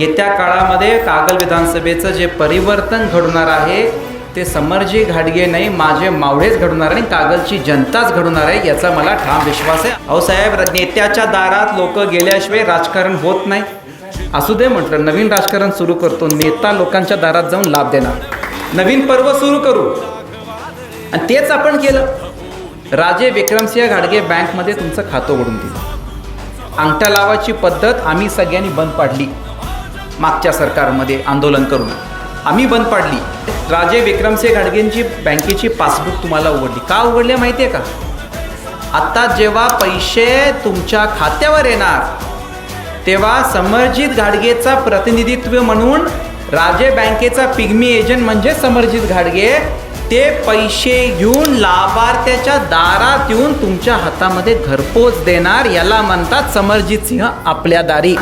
येत्या काळामध्ये कागल विधानसभेचं जे परिवर्तन घडणार आहे ते समरजी घाडगे नाही माझे मावळेच घडवणार आणि कागलची जनताच घडवणार आहे याचा मला ठाम विश्वास आहे. अहो साहेब नेत्याच्या दारात लोक गेल्याशिवाय राजकारण होत नाही. असू दे म्हटलं नवीन राजकारण सुरू करतो नेता लोकांच्या दारात जाऊन लाभ देणार. नवीन पर्व सुरू करू. आणि तेच आपण केलं. राजे विक्रमसिंह घाडगे बँकमध्ये तुमचं खातं उघडून दिलं. अंगठा लावायची पद्धत आम्ही सगळ्यांनी बंद पाडली. मागच्या सरकारमध्ये आंदोलन करून. आम्ही बंद पाडली. राजे विक्रमसिंह घाडगेंची बँकेची पासबुक तुम्हाला उघडली. का उघडली माहिती आहे का? आत्ता जेव्हा पैसे तुमच्या खात्यावर येणार तेव्हा समरजित घाडगेचा प्रतिनिधित्व म्हणून राजे बँकेचा पिग्मी एजंट म्हणजे समरजित घाडगे ते पैसे घेऊन लाभार्थ्याच्या दारात येऊन तुमच्या हातामध्ये घरपोच देणार याला म्हणतात समरजित सिंह आपल्या दारी.